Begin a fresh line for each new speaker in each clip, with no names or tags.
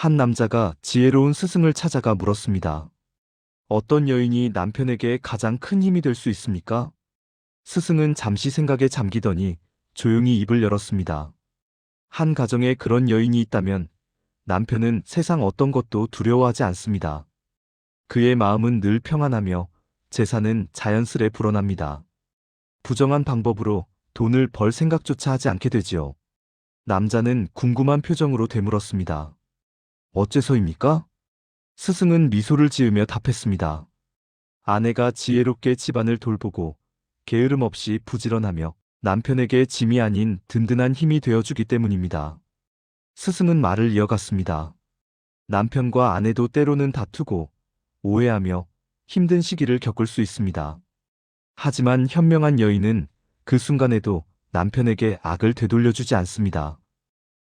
한 남자가 지혜로운 스승을 찾아가 물었습니다. 어떤 여인이 남편에게 가장 큰 힘이 될 수 있습니까? 스승은 잠시 생각에 잠기더니 조용히 입을 열었습니다. 한 가정에 그런 여인이 있다면 남편은 세상 어떤 것도 두려워하지 않습니다. 그의 마음은 늘 평안하며 재산은 자연스레 불어납니다. 부정한 방법으로 돈을 벌 생각조차 하지 않게 되지요. 남자는 궁금한 표정으로 되물었습니다. 어째서입니까? 스승은 미소를 지으며 답했습니다. 아내가 지혜롭게 집안을 돌보고 게으름 없이 부지런하며 남편에게 짐이 아닌 든든한 힘이 되어주기 때문입니다. 스승은 말을 이어갔습니다. 남편과 아내도 때로는 다투고 오해하며 힘든 시기를 겪을 수 있습니다. 하지만 현명한 여인은 그 순간에도 남편에게 악을 되돌려주지 않습니다.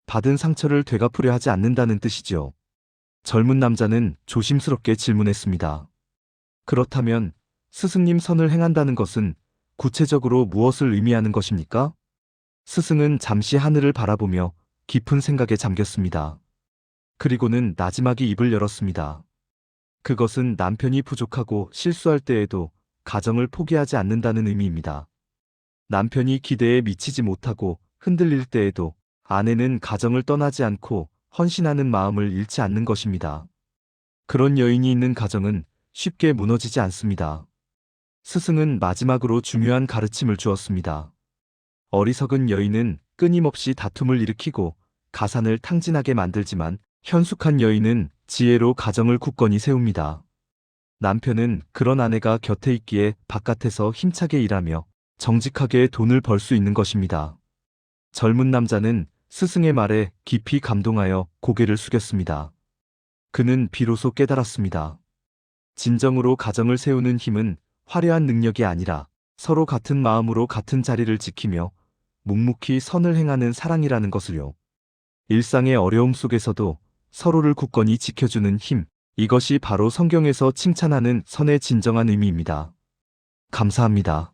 받은 상처를 되갚으려 하지 않는다는 뜻이죠. 젊은 남자는 조심스럽게 질문했습니다. 그렇다면 스승님 선을 행한다는 것은 구체적으로 무엇을 의미하는 것입니까? 스승은 잠시 하늘을 바라보며 깊은 생각에 잠겼습니다. 그리고는 나지막이 입을 열었습니다. 그것은 남편이 부족하고 실수할 때에도 가정을 포기하지 않는다는 의미입니다. 남편이 기대에 미치지 못하고 흔들릴 때에도 아내는 가정을 떠나지 않고 헌신하는 마음을 잃지 않는 것입니다. 그런 여인이 있는 가정은 쉽게 무너지지 않습니다. 스승은 마지막으로 중요한 가르침을 주었습니다. 어리석은 여인은 끊임없이 다툼을 일으키고 가산을 탕진하게 만들지만 현숙한 여인은 지혜로 가정을 굳건히 세웁니다. 남편은 그런 아내가 곁에 있기에 바깥에서 힘차게 일하며 정직하게 돈을 벌 수 있는 것입니다. 젊은 남자는 스승의 말에 깊이 감동하여 고개를 숙였습니다. 그는 비로소 깨달았습니다. 진정으로 가정을 세우는 힘은 화려한 능력이 아니라 서로 같은 마음으로 같은 자리를 지키며 묵묵히 선을 행하는 사랑이라는 것을요. 일상의 어려움 속에서도 서로를 굳건히 지켜주는 힘, 이것이 바로 성경에서 칭찬하는 선의 진정한 의미입니다. 감사합니다.